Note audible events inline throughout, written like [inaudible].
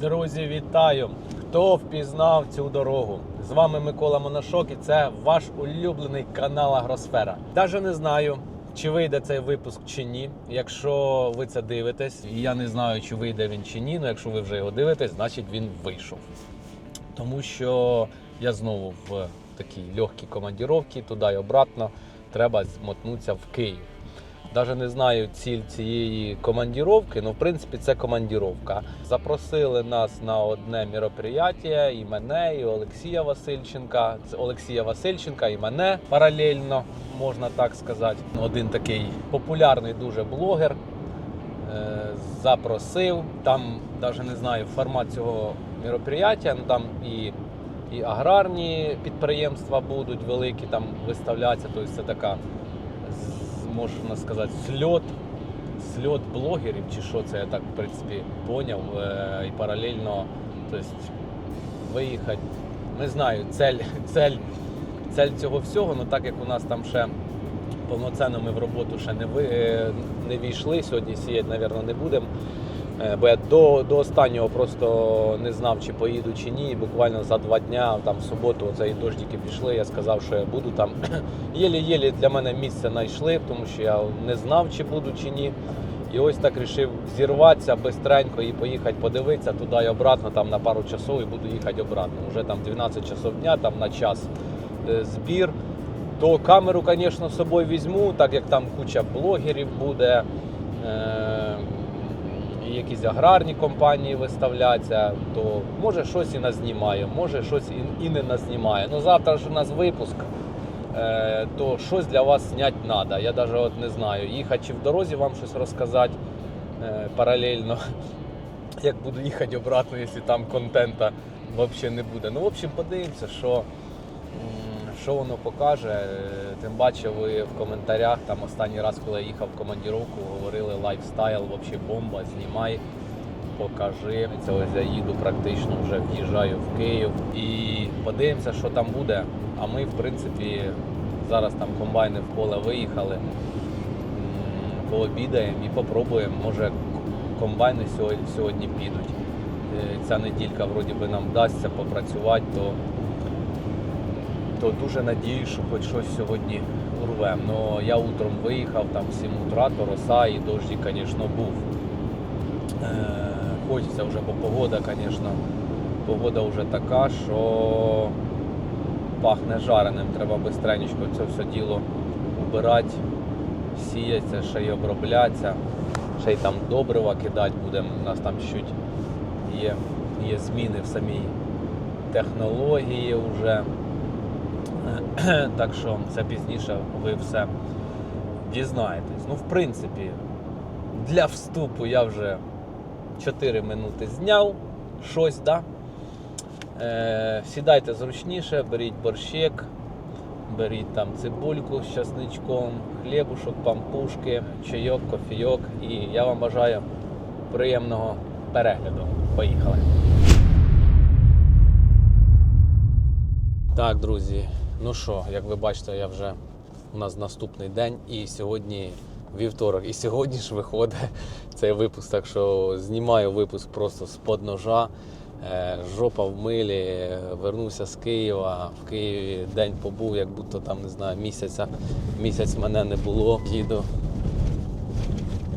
Друзі, вітаю! Хто впізнав цю дорогу? З вами Микола Монашок і це ваш улюблений канал Агросфера. Даже не знаю, чи вийде цей випуск чи ні. Якщо ви це дивитесь, я не знаю, чи вийде він чи ні. але якщо ви вже його дивитесь, значить він вийшов. Тому що я знову в такій легкій командіровці, туди і обратно, треба змотнутися в Київ. Даже не знаю ціль цієї командіровки, але в принципі це командіровка. Запросили нас на одне мероприятие, і мене, і Олексія Васильченка. Це Олексія Васильченка і мене паралельно, можна так сказати. Один такий популярний дуже блогер е, запросив. Там навіть не знаю формат цього мероприятия, ну там і, і аграрні підприємства будуть великі, там виставлятися. Тобто це така можна сказати, сльот, сльот блогерів, чи що це я так в принципі поняв. Е, І паралельно тобто, виїхати. Не знаю, цель, [laughs] цель, цель цього всього, але так як у нас там ще повноцінно ми в роботу ще не ви, е, не війшли. Сьогодні сіяти, мабуть, не будемо. Е, Бо я до, до останнього просто не знав, чи поїду чи ні. Буквально за два дня, там в суботу, оце і дождики пішли. Я сказав, що я буду там. [clears throat] Єлі-єлі для мене місце знайшли, тому що я не знав, чи буду чи ні. І ось так вирішив зірватися бистренько і поїхати подивитися туди і обратно, там на пару часов і буду їхати обратно. Уже там 12 часов дня, там на час е, збір. То камеру, звісно, з собою візьму, так як там куча блогерів буде. Якісь аграрні компанії виставляться, то може щось і назнімаю, може щось і, не назнімаю. Ну завтра ж у нас випуск, е, то щось для вас зняти треба. Я навіть от не знаю, їхати чи в дорозі вам щось розказати е, паралельно, [laughs] як буду їхати обратно, якщо там контента взагалі не буде. Ну, в общем, подивимося, що, що воно покаже. Е, Тим паче ви в коментарях, там останній раз, коли я їхав в командіровку, говорили лайфстайл, взагалі бомба, знімай, покажи. Це ось я їду практично вже в'їжджаю в Київ і подивимося, що там буде. А ми, в принципі, зараз там комбайни в поле виїхали, пообідаємо і попробуємо. Може, комбайни сьогодні, підуть. Е, Ця неділька вроді би нам вдасться попрацювати, то то дуже надіюсь, що хоч щось сьогодні урвем. Ну я утром виїхав, там в 7 утра, то роса і дощик, звісно, був. Е, хочеться вже, бо погода, звісно, погода вже така, що пахне жареним. Треба швидко це все діло убирати, сіяться, ще й оброблятися, ще й там добрива кидати будемо. У нас там чуть є, є зміни в самій технології вже. [clears throat] Так що це пізніше ви все дізнаєтесь. Ну, в принципі, для вступу я вже 4 минути зняв щось, да? Е, сідайте зручніше, беріть борщик, беріть там цибульку з часничком, хлібушок, пампушки, чайок, кофійок. І я вам бажаю приємного перегляду. Поїхали! Так, друзі, ну що, як ви бачите, я вже у нас наступний день, і сьогодні вівторок. І сьогодні ж виходить цей випуск. Так що знімаю випуск просто з-под ножа. Е, Жопа в милі, вернувся з Києва. В Києві день побув, як будто там не знаю, місяця, місяць мене не було. Їду,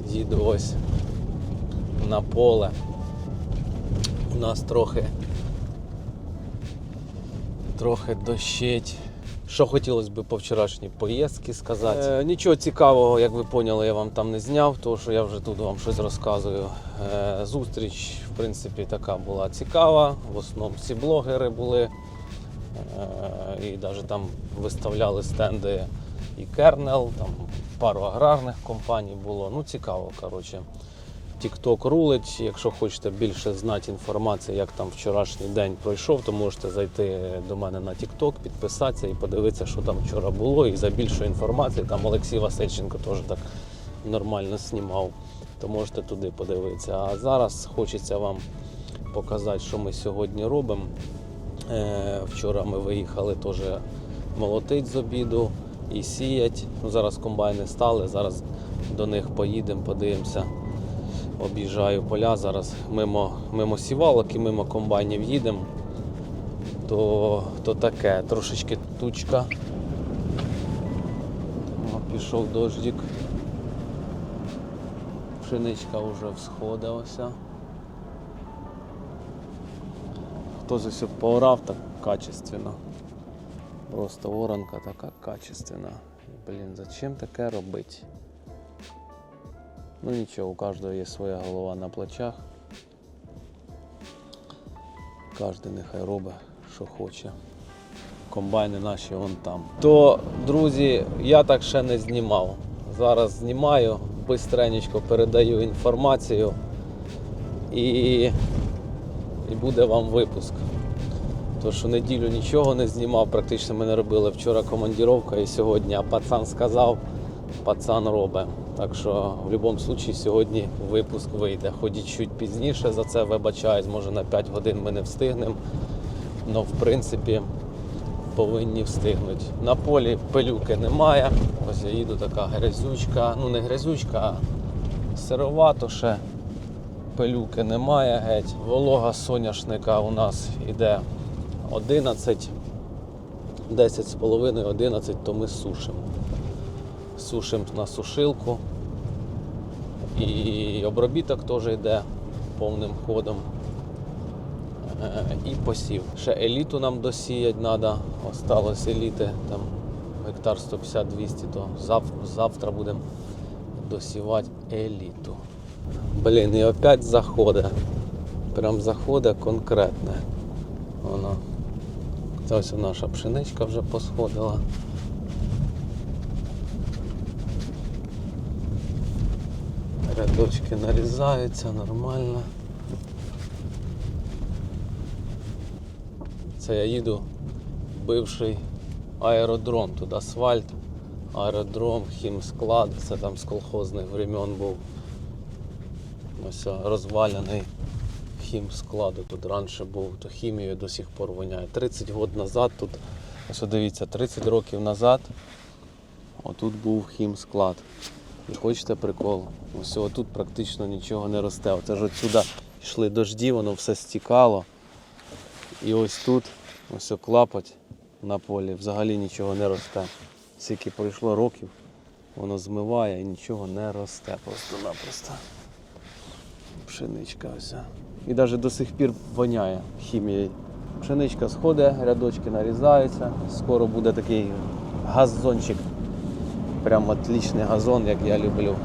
їду ось на поле. У нас трохи трохи дощить. Що хотілося б по вчорашній поїздці сказати. Е, нічого цікавого, як ви поняли, я вам там не зняв, тому що я вже тут вам щось розказую. Е, зустріч, в принципі, така була цікава. В основному всі блогери були. Е, і навіть там виставляли стенди і Кернел, там пару аграрних компаній було. Ну, цікаво, коротше. TikTok рулить. Якщо хочете більше знати інформації, як там вчорашній день пройшов, то можете зайти до мене на TikTok, підписатися і подивитися, що там вчора було. І за більшою інформацією, там Олексій Васильченко теж так нормально знімав, то можете туди подивитися. А зараз хочеться вам показати, що ми сьогодні робимо. Е, Вчора ми виїхали теж молотить з обіду і сіять. Ну, зараз комбайни стали, зараз до них поїдемо, подивимося об'їжджаю поля зараз мимо, мимо сівалок і мимо комбайнів їдемо, то, то таке, трошечки тучка. О, пішов дождик. Пшеничка вже всходилася. Хтось ось поорав так качественно. Просто воронка така качественна. Блін, зачем таке робити? Ну нічого, у кожного є своя голова на плечах. Кожен нехай робить, що хоче. Комбайни наші вон там. То, друзі, я так ще не знімав. Зараз знімаю, бистренечко передаю інформацію і, і буде вам випуск. То що неділю нічого не знімав, практично ми не робили вчора командіровка і сьогодні, а пацан сказав, пацан робить. Так що в будь-якому випадку сьогодні випуск вийде. Ходіть чуть пізніше за це, вибачаюсь, може на 5 годин ми не встигнемо. але в принципі повинні встигнути. На полі пилюки немає. Ось я їду така грязючка, ну не грязючка, а сировато ще. Пилюки немає геть. Волога соняшника у нас іде 11, 10 з половиною, 11, то ми сушимо. Сушимо на сушилку. І обробіток теж йде повним ходом. Е, І посів. Ще еліту нам досіять треба. Осталось еліти там гектар 150-200, то зав, завтра будемо досівати еліту. Блін, і опять заходить. Прям заходить конкретне. Воно. Це ось наша пшеничка вже посходила. Рядочки нарізаються нормально. Це я їду бивший аеродром, тут асфальт, аеродром, хімсклад, це там з колхозних времен був. Ось розвалений хімскладу тут раніше був, то хімією до сих пор воняє. 30 років назад тут, ось дивіться, 30 років назад отут був хімсклад. І хочете прикол? Ось тут практично нічого не росте. Оце ж отсюди йшли дожді, воно все стікало. І ось тут, ось клапоть на полі, взагалі нічого не росте. Скільки пройшло років, воно змиває і нічого не росте просто-напросто. Пшеничка ось. І навіть до сих пір воняє хімією. Пшеничка сходить, рядочки нарізаються. Скоро буде такий газончик. Прям отличний газон, як я люблю.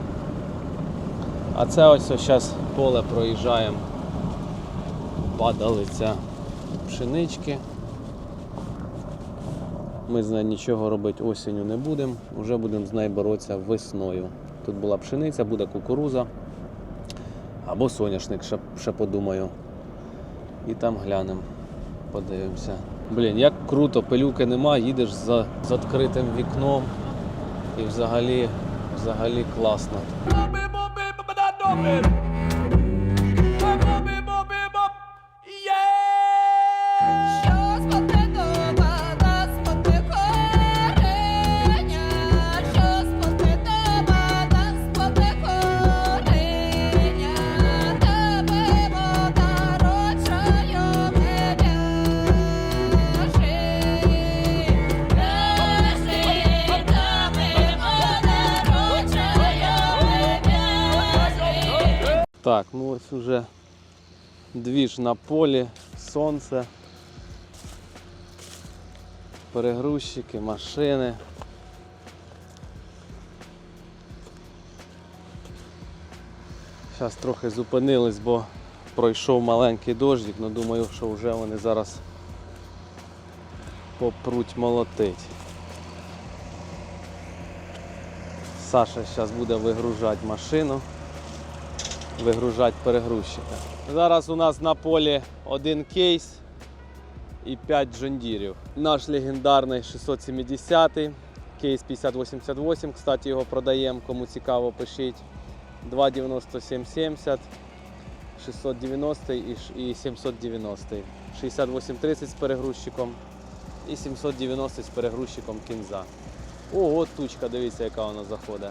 А це ось зараз поле проїжджаємо. Падалиця пшенички. Ми з нею нічого робити осінню не будемо, вже будемо з нею боротися весною. Тут була пшениця, буде кукуруза або соняшник, ще, ще подумаю. І там глянемо, подивимося. Блін, як круто, пилюки нема, їдеш за, з відкритим вікном і взагалі, взагалі класно. Ось уже двіж на полі, сонце, перегрузчики, машини. Зараз трохи зупинились, бо пройшов маленький дождик, але думаю, що вже вони зараз попруть молотить. Саша зараз буде вигружати машину вигружати перегрузчика. Зараз у нас на полі один кейс і 5 джондірів. Наш легендарний 670 кейс 5088, кстати, його продаємо, кому цікаво, пишіть. 29770, 690 і і 790. 6830 з перегрузчиком і 790 з перегрузчиком кінза. Ого, тучка, дивіться, яка вона заходить.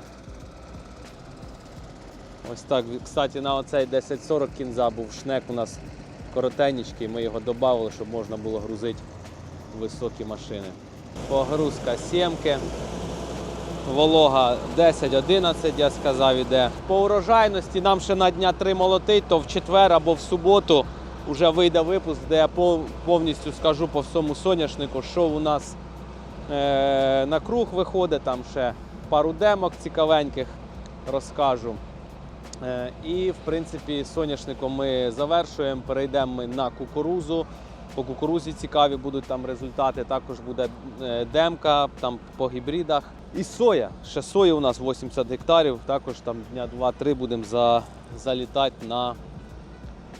Ось так. Кстати, на оцей 1040 кінза був шнек у нас коротенький, ми його додали, щоб можна було грузити високі машини. Погрузка сімки. Волога 10-11, я сказав, іде. По урожайності нам ще на дня три молотить, то в четвер або в суботу вже вийде випуск, де я повністю скажу по всьому соняшнику, що у нас е- на круг виходить, там ще пару демок цікавеньких розкажу. Е, І, в принципі, соняшником ми завершуємо. Перейдемо ми на кукурузу. По кукурузі цікаві будуть там результати. Також буде е, демка там по гібридах. І соя. Ще сої у нас 80 гектарів. Також там дня 2-3 будемо за, залітати на,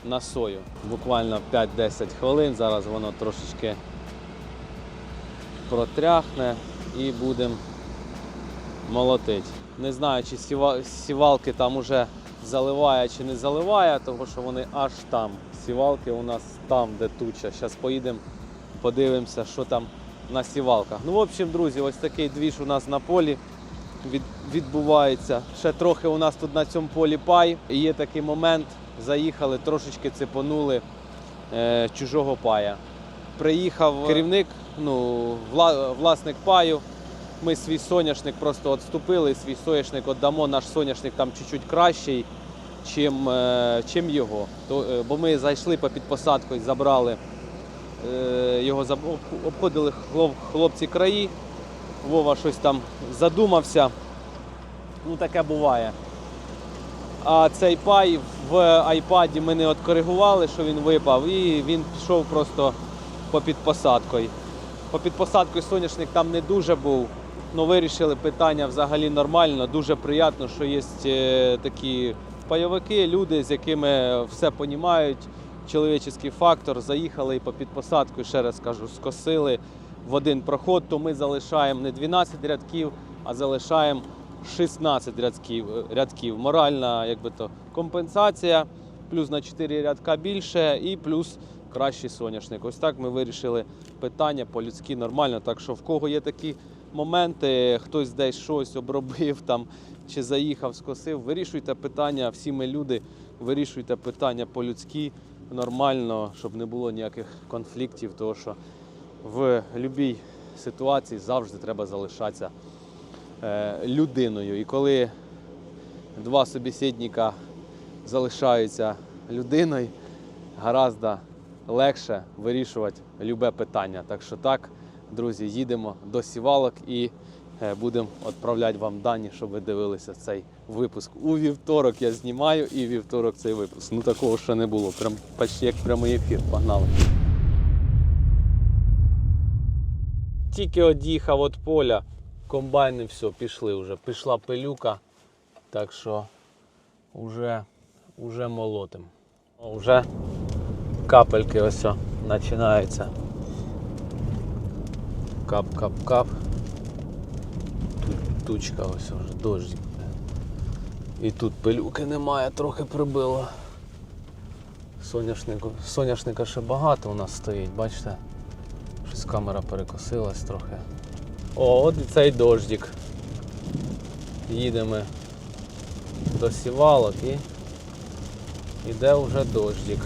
на сою. Буквально 5-10 хвилин. Зараз воно трошечки протряхне і будемо молотить. Не знаю, чи сівалки там уже заливає чи не заливає, тому що вони аж там. Сівалки у нас там, де туча. Зараз поїдемо, подивимося, що там на сівалках. Ну, в общем, друзі, ось такий двіж у нас на полі відбувається. Ще трохи у нас тут на цьому полі пай. І є такий момент, заїхали, трошечки цепонули е, чужого пая. Приїхав керівник, ну, вла, власник паю. Ми свій соняшник просто відступили, свій соняшник віддамо. Наш соняшник там чуть-чуть кращий, чим, е, чим його. То, е, бо ми зайшли по підпосадку і забрали е, його, обходили хлопці краї. Вова щось там задумався. Ну таке буває. А цей пай в айпаді ми не откоригували, що він випав, і він пішов просто по підпосадкою. По підпосадкою соняшник там не дуже був. Ну, вирішили питання взагалі нормально. Дуже приємно, що є е, такі пайовики, люди, з якими все понімають. Чоловічий фактор. Заїхали і по підпосадку, ще раз кажу, скосили в один проход, то ми залишаємо не 12 рядків, а залишаємо 16 рядків. рядків. Моральна якби то, компенсація, плюс на 4 рядка більше і плюс кращий соняшник. Ось так ми вирішили питання по-людськи нормально. Так що в кого є такі моменти, хтось десь щось обробив там чи заїхав, скосив, вирішуйте питання, всі ми люди, вирішуйте питання по-людськи нормально, щоб не було ніяких конфліктів, тому що в будь-якій ситуації завжди треба залишатися е, людиною. І коли два собеседника залишаються людиною, гораздо легше вирішувати любе питання. Так що так, друзі, їдемо до сівалок і е, будемо відправляти вам дані, щоб ви дивилися цей випуск. У вівторок я знімаю і вівторок цей випуск. Ну такого ще не було. Прям почти як прямий ефір. Погнали. Тільки од'їхав від поля, комбайни все, пішли вже. Пішла пилюка, так що вже, вже молотим. Вже капельки ось починаються. Кап-кап-кап. Тут тучка ось вже дощик. І тут пилюки немає, трохи прибило. Соняшнику, соняшника ще багато у нас стоїть, бачите? Щось камера перекосилась трохи. О, от і цей дождик. Їдемо до сівалок і іде вже дождик.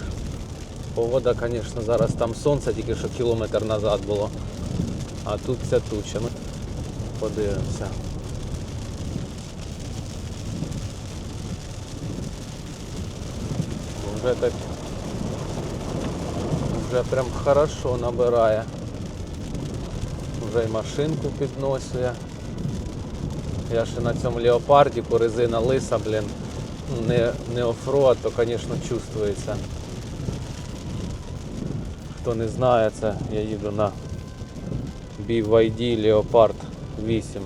Погода, звісно, зараз там сонце, тільки що кілометр назад було. А тут ця туча. Ну, подивимося. Вже так вже прям хорошо набирає. Вже й машинку підносує. Я ще на цьому леопардіку резина лиса, блін. Не, не оффроад, то, звісно, чувствується. Хто не знає, це я їду на BYD Leopard 8.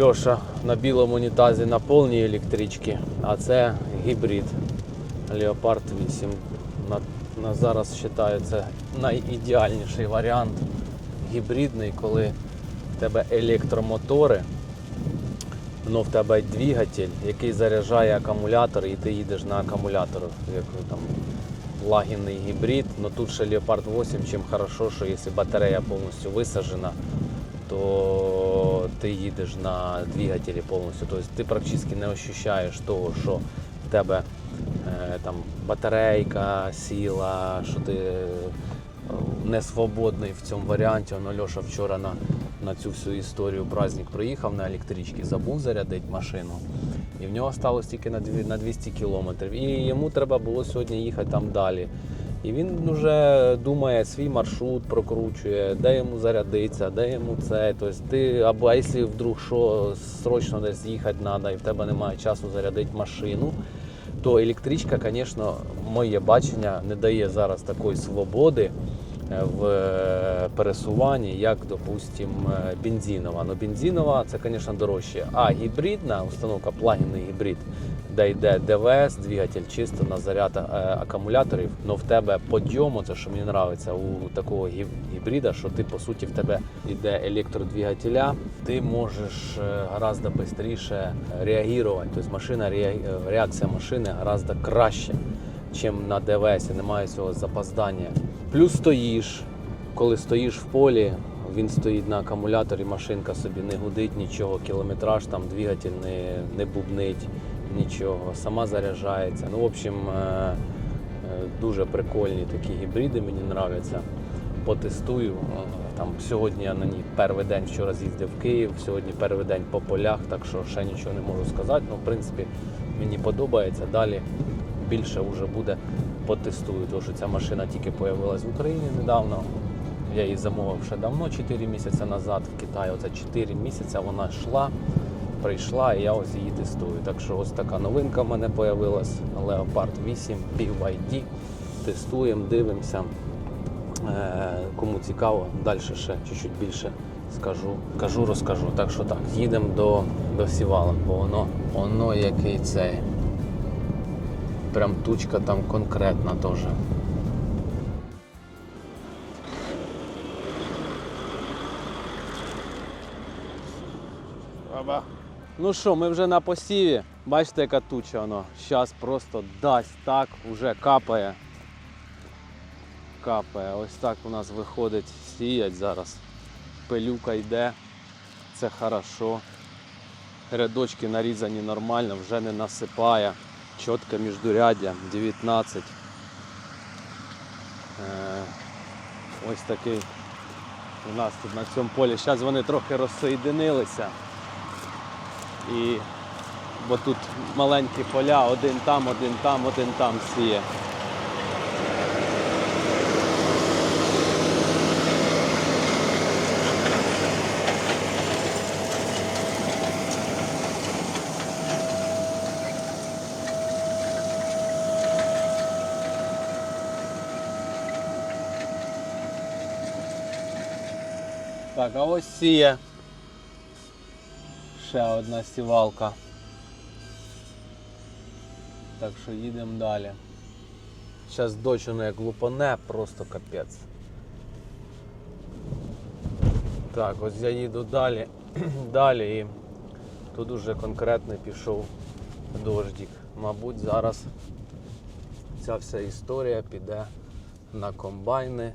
Льоша на білому унітазі на повній електричці, а це гібрид Leopard 8. На, на зараз вважаю це найідеальніший варіант гібридний, коли в тебе електромотори, але в тебе двигатель, який заряджає акумулятор, і ти їдеш на акумуляторі, як там лагінний гібрид. Но тут ще Leopard 8, чим хорошо, що якщо батарея повністю висаджена, то ти їдеш на двигателі повністю. Тобто ти практично не ощущаєш того, що в тебе е, там батарейка сіла, що ти е, не свободний в цьому варіанті. Воно Льоша вчора на, на цю всю історію праздник приїхав на електричці, забув зарядити машину. І в нього сталося тільки на 200 кілометрів. І йому треба було сьогодні їхати там далі. І він вже думає свій маршрут, прокручує, де йому зарядиться, де йому це. Тобто ти, або якщо вдруг що срочно десь їхати треба і в тебе немає часу зарядити машину, то електричка, звісно, моє бачення не дає зараз такої свободи в е, пересуванні, як, допустим, е, бензинова. Ну, бензинова це, звісно, дорожче. А гібридна установка, плагінний гібрид, де йде ДВС, двигатель чисто на заряд е, акумуляторів, але в тебе подйому, це що мені подобається у такого гіб- гібрида, що ти по суті в тебе йде електродвигателя, ти можеш гораздо швидше реагувати. Тобто машина реа- реакція машини гораздо краще, ніж на ДВС, немає цього запоздання. Плюс стоїш, коли стоїш в полі, він стоїть на акумуляторі, машинка собі не гудить нічого, кілометраж там двигатель не, не бубнить нічого, сама заряджається. Ну, в общем, е, е, дуже прикольні такі гібриди, мені подобаються. Потестую. Е, Там сьогодні я на ній перший день вчора з'їздив в Київ, сьогодні перший день по полях, так що ще нічого не можу сказати. Ну, в принципі, мені подобається. Далі більше вже буде потестую, тому що ця машина тільки з'явилась в Україні недавно. Я її замовив ще давно, 4 місяці назад в Китаї. Оце 4 місяці вона йшла, прийшла і я ось її тестую. Так що ось така новинка в мене з'явилась. Leopard 8 BYD. Тестуємо, дивимося. Е, Кому цікаво, далі ще чуть-чуть більше скажу, кажу, розкажу. Так що так, їдемо до, до сівалок, бо воно, воно який цей. Прям тучка там конкретна теж. Ну що, ми вже на посіві. Бачите, яка туча воно. Зараз просто дасть так, вже капає. Капає. Ось так у нас виходить сіять зараз. Пилюка йде. Це хорошо. Рядочки нарізані нормально, вже не насипає. Чітке міждурядя 19. Е, ось такий у нас тут на цьому полі. Зараз вони трохи розсоєдинилися. І бо тут маленькі поля, один там, один там, один там сіє. Так, а ось сіє. Ще одна сівалка. Так що їдемо далі. Зараз дощ воно як лупане, просто капець. Так, ось я їду далі. [clears throat] далі і тут уже конкретно пішов дождик. Мабуть, зараз ця вся історія піде на комбайни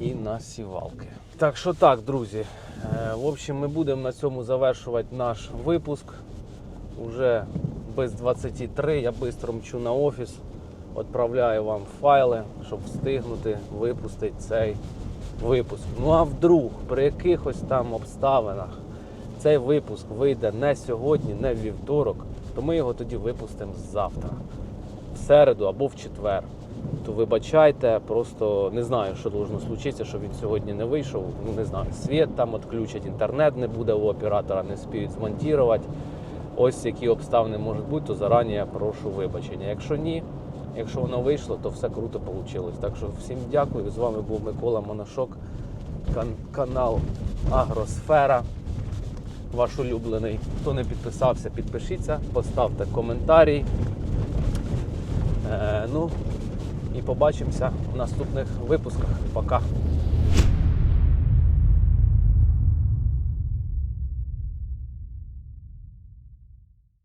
і на сівалки. Так що так, друзі. Е, В общем, ми будемо на цьому завершувати наш випуск. Уже без 23 я швидко мчу на офіс, відправляю вам файли, щоб встигнути випустити цей випуск. Ну а вдруг при якихось там обставинах цей випуск вийде не сьогодні, не в вівторок, то ми його тоді випустимо завтра, в середу або в четвер. То вибачайте, просто не знаю, що должно случитися, що він сьогодні не вийшов. Ну не знаю, світ там відключать, інтернет не буде у оператора, не спіють змонтувати. Ось які обставини можуть бути, то зарані я прошу вибачення. Якщо ні, якщо воно вийшло, то все круто вийшло. Так що всім дякую. З вами був Микола Монашок, кан- канал Агросфера. Ваш улюблений. Хто не підписався, підпишіться, поставте коментарі. Е, ну і побачимося в наступних випусках. Пока.